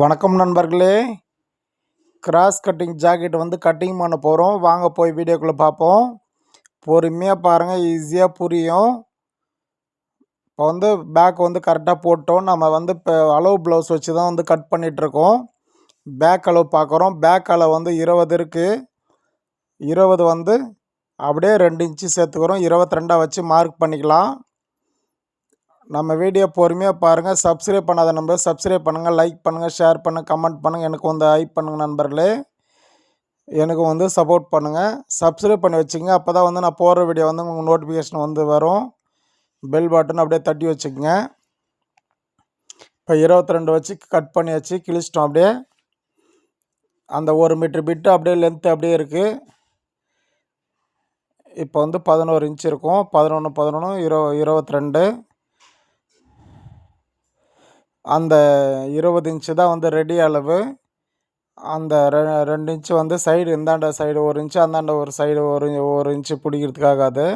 வணக்கம் நண்பர்களே. Cross cutting jacket வந்து கட்டிங் பண்ண போகிறோம் வாங்க போய் வீடியோக்குள்ளே பார்ப்போம். பொறுமையாக பாருங்கள் ஈஸியாக புரியும். இப்போ வந்து பேக் வந்து கரெக்டாக போட்டோம். நம்ம வந்து இப்போ அளவு ப்ளவுஸ் வச்சு தான் வந்து கட் பண்ணிகிட்ருக்கோம் பேக் அளவு பார்க்குறோம். பேக் அளவு வந்து இருபது இருக்குது இருபது வந்து அப்படியே ரெண்டு இன்ச்சு சேர்த்துக்கிறோம். இருபத்தி ரெண்டாக வச்சு மார்க் பண்ணிக்கலாம். நம்ம வீடியோ பொறுமையாக பாருங்கள் சப்ஸ்கிரைப் பண்ணாத நம்பர் சப்ஸ்கிரைப் பண்ணுங்கள் லைக் பண்ணுங்கள் ஷேர் பண்ணுங்கள் கமெண்ட் பண்ணுங்கள் எனக்கு வந்து ஹைப் பண்ணுங்கள் நண்பர்களே. எனக்கு வந்து சப்போர்ட் பண்ணுங்கள் சப்ஸ்கிரைப் பண்ணி வச்சுங்க அப்போ தான் வந்து நான் போகிற வீடியோ வந்து உங்களுக்கு நோட்டிஃபிகேஷன் வந்து வரும். பெல் பட்டன் அப்படியே தட்டி வச்சுக்கோங்க. இப்போ இருபத்தி ரெண்டு வச்சு கட் பண்ணி வச்சு கிழிச்சிட்டோம் அப்படியே. அந்த ஒரு மீட்ரு பிட்டு அப்படியே லென்த்து அப்படியே இருக்குது இப்போ வந்து பதினோரு இன்ச் இருக்கும். பதினொன்று பதினொன்று இரு இருபத்தி ரெண்டு அந்த இருபது இன்ச்சு தான் வந்து ரெடி அளவு. அந்த ரெ ரெண்டு இன்ச்சு வந்து சைடு இந்தாண்ட சைடு ஒரு இன்ச்சு அந்தாண்ட ஒரு சைடு ஒரு ஒரு இன்ச்சு பிடிக்கிறதுக்காக அது.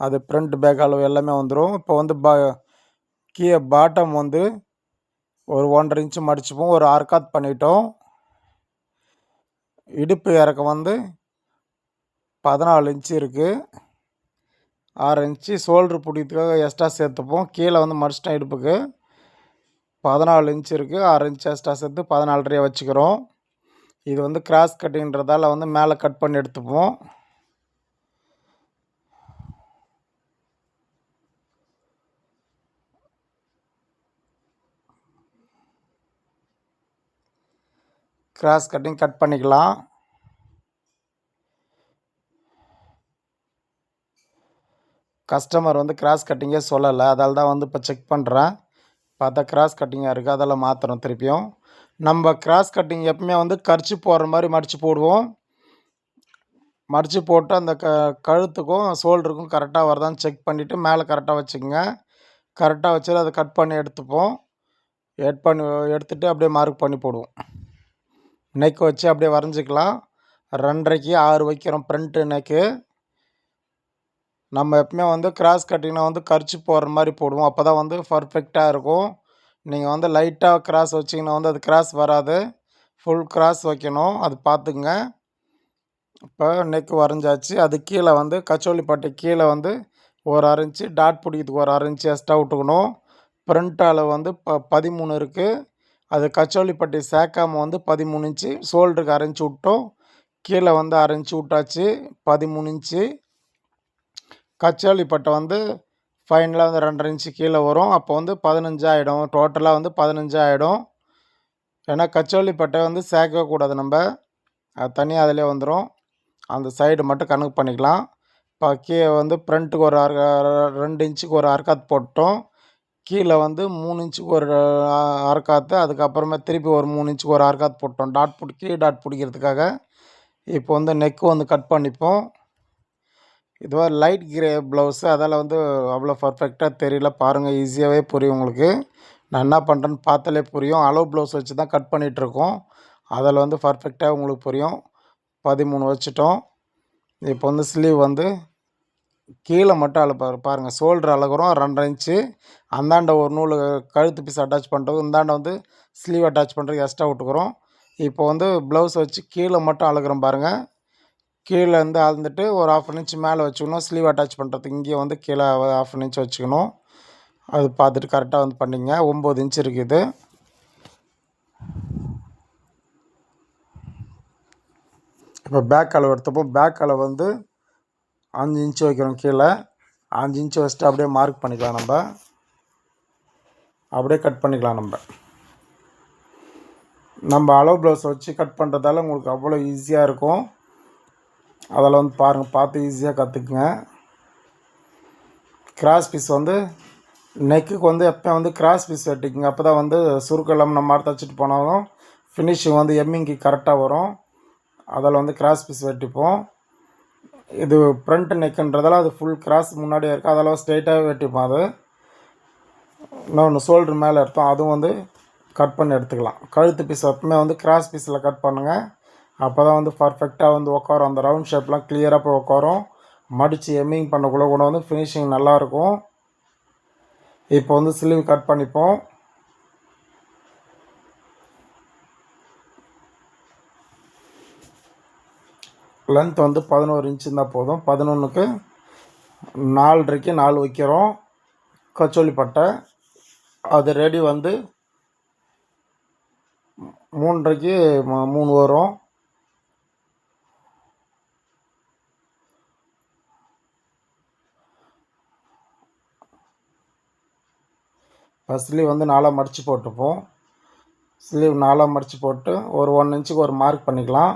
அது ஃப்ரண்ட் பேக் அளவு எல்லாமே வந்துடும் இப்போ வந்து பா கீழே பாட்டம் வந்து ஒரு ஒன்றரை இன்ச்சு மடிச்சுப்போம். ஒரு ஆர்காத் பண்ணிட்டோம். இடுப்பு இறக்கம் வந்து பதினாலு இன்ச்சு இருக்குது ஆறு இன்ச்சு ஷோல்ட்ரு பிடிக்கிறதுக்காக எக்ஸ்ட்ரா சேர்த்துப்போம். கீழே வந்து மடிச்சிட்டோம் இடுப்புக்கு. பதினாலு இன்ச் இருக்குது ஆறு இன்ச் எக்ஸ்ட்ரா சேர்த்து பதினாலரையே வச்சுக்கிறோம். இது வந்து கிராஸ் கட்டிங்கிறதால வந்து மேலே கட் பண்ணி எடுத்துப்போம். கிராஸ் கட்டிங் கட் பண்ணிக்கலாம். கஸ்டமர் வந்து கிராஸ் கட்டிங்கே சொல்லலை. அதால் தான் வந்து இப்போ செக் பண்ணுறேன் பார்த்தா கிராஸ் கட்டிங்காக இருக்குது அதெல்லாம் மாற்றணும் திருப்பியும். நம்ம கிராஸ் கட்டிங் எப்பவுமே வந்து கரிச்சு போடுற மாதிரி மடித்து போடுவோம். மடித்து போட்டு அந்த க கழுத்துக்கும் ஷோல்டருக்கும் கரெக்டாக வருதான்னு செக் பண்ணிவிட்டு மேலே கரெக்டாக வச்சுக்கோங்க. கரெக்டாக வச்சு அதை கட் பண்ணி எடுத்துப்போம். எட் பண்ணி எடுத்துகிட்டு அப்படியே மார்க் பண்ணி போடுவோம். நெக் வச்சு அப்படியே வரைஞ்சிக்கலாம். ரெண்டரைக்கு ஆறு வைக்கிறோம். ஃப்ரண்ட்டு நெக்கு நம்ம எப்பவுமே வந்து கிராஸ் கட்டிங்னா வந்து கரிச்சு போடுற மாதிரி போடுவோம். அப்போ தான் வந்து பர்ஃபெக்டாக இருக்கும். நீங்கள் வந்து லைட்டாக கிராஸ் வச்சிங்கன்னா வந்து அது கிராஸ் வராது. ஃபுல் கிராஸ் வைக்கணும். அது பார்த்துக்குங்க. இப்போ நெக் வரைஞ்சாச்சு. அது கீழே வந்து கச்சோலி பட்டை கீழே வந்து ஒரு அரைஞ்சி டாட் பிடிக்கிறதுக்கு ஒரு அரைஞ்சி எக்ஸ்ட்ரா விட்டுக்கணும். ஃப்ரண்ட் அளவு வந்து ப பதிமூணு இருக்குது அது கச்சோலி பட்டி சேர்க்காம வந்து பதிமூணு இன்ச்சு ஷோல்டருக்கு அரைஞ்சி விட்டோம். கீழே வந்து அரைஞ்சி விட்டாச்சு. பதிமூணு இன்ச்சு கச்சாலி பட்டை வந்து ஃபைனலாக வந்து ரெண்டரை இன்ச்சு கீழே வரும். அப்போ வந்து பதினஞ்சு ஆகிடும் டோட்டலாக வந்து பதினஞ்சு ஆகிடும் ஏன்னா கச்சோலி பட்டை வந்து சேர்க்கவே கூடாது நம்ம. அது தனியாக அதிலே வந்துடும் அந்த சைடு மட்டும் கணக்கு பண்ணிக்கலாம். இப்போ கீழே வந்து ஃப்ரண்ட்டுக்கு ஒரு அரை ரெண்டு இன்ச்சுக்கு ஒரு அரைக்காத்து போட்டோம். கீழே வந்து மூணு இன்ச்சுக்கு ஒரு அரைக்காத்து அதுக்கப்புறமா திருப்பி ஒரு மூணு இன்ச்சுக்கு ஒரு அரைக்காத்து போட்டோம். டாட் பிடிக்கி டாட் பிடிக்கிறதுக்காக. இப்போ வந்து நெக்கு வந்து கட் பண்ணிப்போம். இதுவாக லைட் கிரே ப்ளவுஸு அதால் வந்து அவ்வளோ பர்ஃபெக்டாக தெரியல. பாருங்கள் ஈஸியாகவே புரியும் உங்களுக்கு. நான் என்ன பண்ணுறேன்னு பார்த்தாலே புரியும். அளவு ப்ளவுஸ் வச்சு தான் கட் பண்ணிகிட்ருக்கோம் அதில் வந்து பர்ஃபெக்டாக உங்களுக்கு புரியும். பதிமூணு வச்சுட்டோம். இப்போ வந்து ஸ்லீவ் வந்து கீழே மட்டும் அளவு பாருங்கள் ஷோல்டர் அழகுறோம் ரெண்டரை இன்ச்சு அந்தாண்ட ஒரு நூல் கழுத்து பீஸ் அட்டாச் பண்ணுறோம் இந்தாண்ட வந்து ஸ்லீவ் அட்டாச் பண்ணுறதுக்கு எக்ஸ்ட்ரா விட்டுக்குறோம். இப்போ வந்து ப்ளவுஸ் வச்சு கீழே மட்டும் அழகுறோம் பாருங்கள் கீழே வந்து அளந்துட்டு ஒரு ஆஃப் அன் இன்ச் மேலே வச்சுக்கணும். ஸ்லீவ் அட்டாச் பண்ணுறதுக்கு இங்கே வந்து கீழே ஆஃப் அன் இன்ச் வச்சுக்கணும். அது பார்த்துட்டு கரெக்டாக வந்து பண்ணிங்க. ஒம்பது இன்ச் இருக்குது இப்போ பேக் அளவு எடுத்தப்போ பேக் அளவு வந்து அஞ்சு இன்ச்சு வைக்கிறோம் கீழே. அஞ்சு இன்ச்சு வச்சுட்டு அப்படியே மார்க் பண்ணிக்கலாம் நம்ம. அப்படியே கட் பண்ணிக்கலாம் நம்ம. நம்ம அளவு ப்ளவுஸ் வச்சு கட் பண்ணுறதால உங்களுக்கு அவ்வளோ ஈஸியாக இருக்கும். அதில் வந்து பாருங்கள் பார்த்து ஈஸியாக கற்றுக்குங்க கிராஸ் பீஸ் வந்து நெக்குக்கு வந்து எப்போ வந்து கிராஸ் பீஸ் வெட்டிக்குங்க. அப்போ தான் வந்து சுருக்கெல்லாம் நம்ம மாதிரி வச்சுட்டு போனாலும் ஃபினிஷிங் வந்து எம்மிங்க்கு கரெக்டாக வரும். அதில் வந்து கிராஸ் பீஸ் வெட்டிப்போம். இது ஃப்ரண்ட் நெக்குன்றதால அது ஃபுல் கிராஸ் முன்னாடியே இருக்குது அதெல்லாம் ஸ்ட்ரெயிட்டாகவே வெட்டிப்போம் அது. இன்னொன்று ஷோல்டர் மேலே எடுத்தோம். அதுவும் வந்து கட் பண்ணி எடுத்துக்கலாம். கழுத்து பீஸ் எப்பவுமே வந்து கிராஸ் பீஸில் கட் பண்ணுங்கள் அப்போ தான் வந்து பர்ஃபெக்டாக வந்து உட்காரும் அந்த ரவுண்ட் ஷேப்லாம் கிளியராக போய் உட்காரும் மடித்து எம்மிங் பண்ணக்குள்ளே கூட வந்து ஃபினிஷிங் நல்லாயிருக்கும் இப்போ வந்து ஸ்லீவ் கட் பண்ணிப்போம். லென்த் வந்து பதினோரு இன்ச்சு இருந்தால் போதும். பதினொன்றுக்கு நாலரைக்கு நாலு வைக்கிறோம். கச்சோலி பட்டை. அது ரெடி வந்து மூன்றரைக்கு மூணு வரும். ஃபஸ்ட் ஸ்லீவ் வந்து நாலாக மடித்து போட்டுப்போம். ஸ்லீவ் நாலாக மடித்து போட்டு ஒரு ஒன் இன்ச்சுக்கு ஒரு மார்க் பண்ணிக்கலாம்.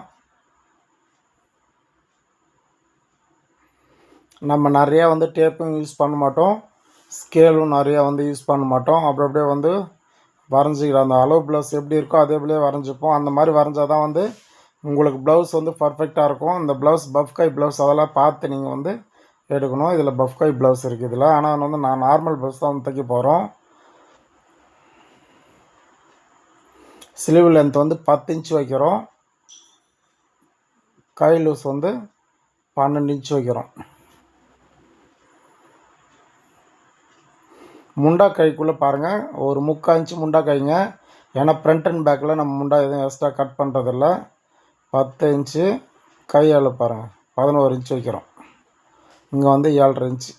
நம்ம நிறையா வந்து டேப்பும் யூஸ் பண்ண மாட்டோம். ஸ்கேலும் நிறையா வந்து யூஸ் பண்ண மாட்டோம். அப்படி அப்படியே வந்து வரைஞ்சிக்கிறோம் அந்த அளவு ப்ளவுஸ் எப்படி இருக்கோ அதே போலயே வரைஞ்சிப்போம். அந்த மாதிரி வரைஞ்சால் தான் வந்து உங்களுக்கு ப்ளவுஸ் வந்து பர்ஃபெக்டாக இருக்கும். இந்த ப்ளவுஸ் பஃப்கை ப்ளவுஸ் அதெல்லாம் பார்த்து நீங்கள் வந்து எடுக்கணும். இதில் பஃப்கை ப்ளவுஸ் இருக்குது இதில். ஆனால் வந்து நான் நார்மல் ப்ளவுஸ் தான் வந்து தைக்க போகிறோம் ஸ்லீவ் லென்த் வந்து பத்து இன்ச் வைக்கிறோம். கை லூஸ் வந்து பன்னெண்டு இன்ச் வைக்கிறோம். முண்டா கைக்குள்ளே பாருங்கள் ஒரு முக்கால் இன்ச்சு முண்டா கைங்க ஏன்னா ஃப்ரண்ட் அண்ட் பேக்கில் நம்ம முண்டா எதுவும் எக்ஸ்ட்ரா கட் பண்ணுறதில்ல பத்து இன்ச்சு கையால் பாருங்கள் பதினோரு இன்ச் வைக்கிறோம். இங்கே வந்து ஏழரை இன்ச்சு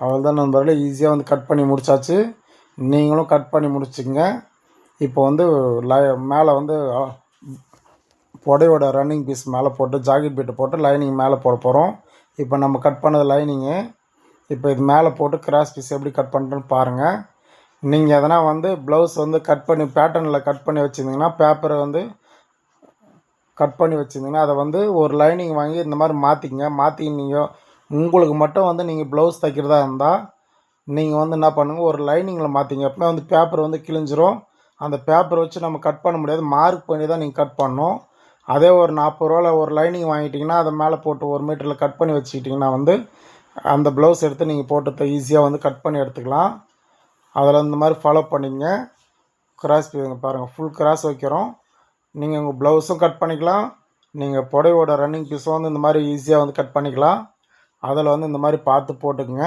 அவ்வளோதான் நண்பர்களே. ஈஸியாக வந்து கட் பண்ணி முடிச்சாச்சு. நீங்களும் கட் பண்ணி முடிச்சுங்க இப்போ வந்து லை மேலே வந்து புடையோட ரன்னிங் பீஸ் மேலே போட்டு ஜாக்கெட் பீட்டை போட்டு லைனிங் மேலே போட போகிறோம் இப்போ நம்ம கட் பண்ணது லைனிங்கு இப்போ இது மேலே போட்டு கிராஸ் பீஸ் எப்படி கட் பண்ணுறேன்னு பாருங்கள் நீங்கள் எதனா வந்து ப்ளவுஸ் வந்து கட் பண்ணி பேட்டர்னில் கட் பண்ணி வச்சுருந்தீங்கன்னா பேப்பரை வந்து கட் பண்ணி வச்சுருந்தீங்கன்னா அதை வந்து ஒரு லைனிங் வாங்கி இந்த மாதிரி மாற்றிக்கங்க மாற்றி நீங்கள் உங்களுக்கு மட்டும் வந்து நீங்கள் ப்ளவுஸ் தைக்கிறதா இருந்தால் நீங்கள் வந்து என்ன பண்ணுங்கள் ஒரு லைனிங்கில் மாற்றிங்க எப்பவுமே வந்து பேப்பர் வந்து கிழிஞ்சிரும். அந்த பேப்பரை வச்சு நம்ம கட் பண்ண முடியாது. மார்க் பண்ணி தான் நீங்கள் கட் பண்ணணும். அதே ஒரு நாற்பது ரூபாவில் ஒரு லைனிங் வாங்கிட்டிங்கன்னா அதை மேலே போட்டு ஒரு மீட்டரில் கட் பண்ணி வச்சுக்கிட்டிங்கன்னா வந்து அந்த ப்ளவுஸ் எடுத்து நீங்கள் போட்டு ஈஸியாக வந்து கட் பண்ணி எடுத்துக்கலாம். அதில் இந்த மாதிரி ஃபாலோ பண்ணிங்க. கிராஸ் பாருங்கள் ஃபுல் கிராஸ் வைக்கிறோம். நீங்கள் உங்கள் ப்ளவுஸும் கட் பண்ணிக்கலாம். நீங்கள் புடவையோட ரன்னிங் பீஸும் வந்து இந்த மாதிரி ஈஸியாக வந்து கட் பண்ணிக்கலாம். அதில் வந்து இந்த மாதிரி பார்த்து போட்டுக்குங்க.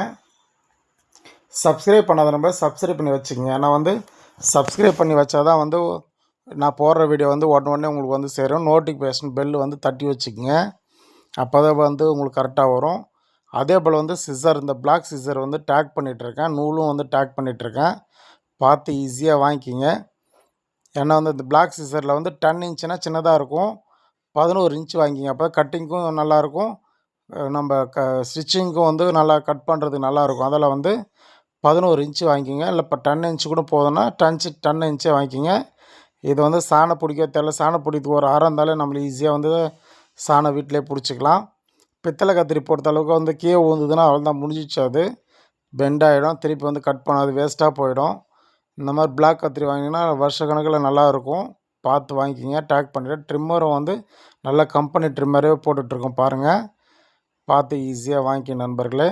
சப்ஸ்கிரைப் பண்ணாத நம்ம சப்ஸ்கிரைப் பண்ணி வச்சுக்கோங்க. ஏன்னா வந்து சப்ஸ்கிரைப் பண்ணி வச்சா தான் வந்து நான் போடுற வீடியோ வந்து உடனே உடனே உங்களுக்கு வந்து சேரும். நோட்டிஃபிகேஷன் பெல் வந்து தட்டி வச்சுக்கோங்க. அப்போ தான் வந்து உங்களுக்கு கரெக்டாக வரும். அதே போல் வந்து சிசர் இந்த பிளாக் சிசர் வந்து டேக் பண்ணிகிட்ருக்கேன் நூலும் வந்து டேக் பண்ணிகிட்ருக்கேன் பார்த்து ஈஸியாக வாங்கிக்கிங்க. ஏன்னா வந்து இந்த பிளாக் சிசரில் வந்து டென் இன்ச்சுனா சின்னதாக இருக்கும். பதினோரு இன்ச் வாங்கிங்க அப்போ கட்டிங்க்கும் நல்லாயிருக்கும் நம்ம க ஸ்டிச்சிங்க்கும் வந்து நல்லா கட் பண்ணுறதுக்கு நல்லாயிருக்கும் அதில் வந்து பதினோரு இன்ச்சு வாங்கிக்கோங்க. இல்லை இப்போ டன் இன்ச்சு கூட போதும்னா டன்ச்சு டென் இன்ச்சே வாங்கிக்கோங்க. இது வந்து சாணம் பிடிக்க தெரில சாணம் பிடிக்கிறதுக்கு ஒரு அரை இருந்தாலே நம்மளுக்கு ஈஸியாக வந்து சாணம் வீட்டிலே பிடிச்சிக்கலாம். பித்தளை கத்திரி பொறுத்த அளவுக்கு வந்து கீழே ஊந்துதுன்னா அவ்வளோதான் முடிஞ்சிச்சு அது. பெண்ட் ஆகிடும் திருப்பி வந்து கட் பண்ணாது. வேஸ்ட்டாக போயிடும். இந்த மாதிரி பிளாக் கத்திரி வாங்கினீங்கன்னா வருஷ கணக்கில் நல்லா இருக்கும். பார்த்து வாங்கிக்கிங்க. டேக் பண்ணிவிட்டு ட்ரிம்மரும் வந்து நல்ல கம்பெனி ட்ரிம்மரே போட்டுட்ருக்கோம் பாருங்கள் பார்த்து ஈஸியாக வாங்கிக்க நண்பர்களே.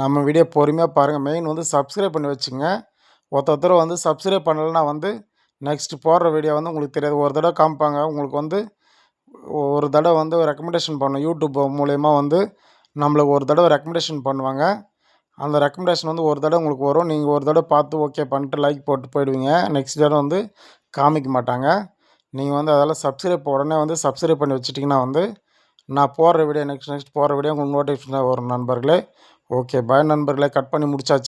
நம்ம வீடியோ பொறுமையாக பாருங்கள் மெயின் வந்து சப்ஸ்கிரைப் பண்ணி வச்சுங்க. ஒருத்த ஒருத்தர் வந்து சப்ஸ்கிரைப் பண்ணலைன்னா வந்து நெக்ஸ்ட் போடுற வீடியோ வந்து உங்களுக்கு தெரியாது. ஒரு தடவை காமிப்பாங்க. உங்களுக்கு வந்து ஒரு தடவை வந்து ரெக்கமெண்டேஷன் பண்ணும் யூடியூப் மூலயமா வந்து நம்மளுக்கு ஒரு தடவை ரெக்கமெண்டேஷன் பண்ணுவாங்க. அந்த ரெக்கமெண்டேஷன் வந்து ஒரு தடவை உங்களுக்கு வரும். நீங்கள் ஒரு தடவை பார்த்து ஓகே பண்ணிட்டு லைக் போட்டு போயிடுவீங்க. நெக்ஸ்ட் தடவை வந்து காமிக்க மாட்டாங்க. நீங்கள் வந்து அதெல்லாம் சப்ஸ்கிரைப் உடனே வந்து சப்ஸ்கிரைப் பண்ணி வச்சிட்டிங்கன்னா வந்து நான் போடுற வீடியோ நெக்ஸ்ட் நெக்ஸ்ட் போடுற வீடியோ உங்களுக்கு நோட்டிஃபிகேஷன் வரும் நண்பர்களே. ஓகே பாய் நண்பர்களே கட் பண்ணி முடிச்சாச்சு.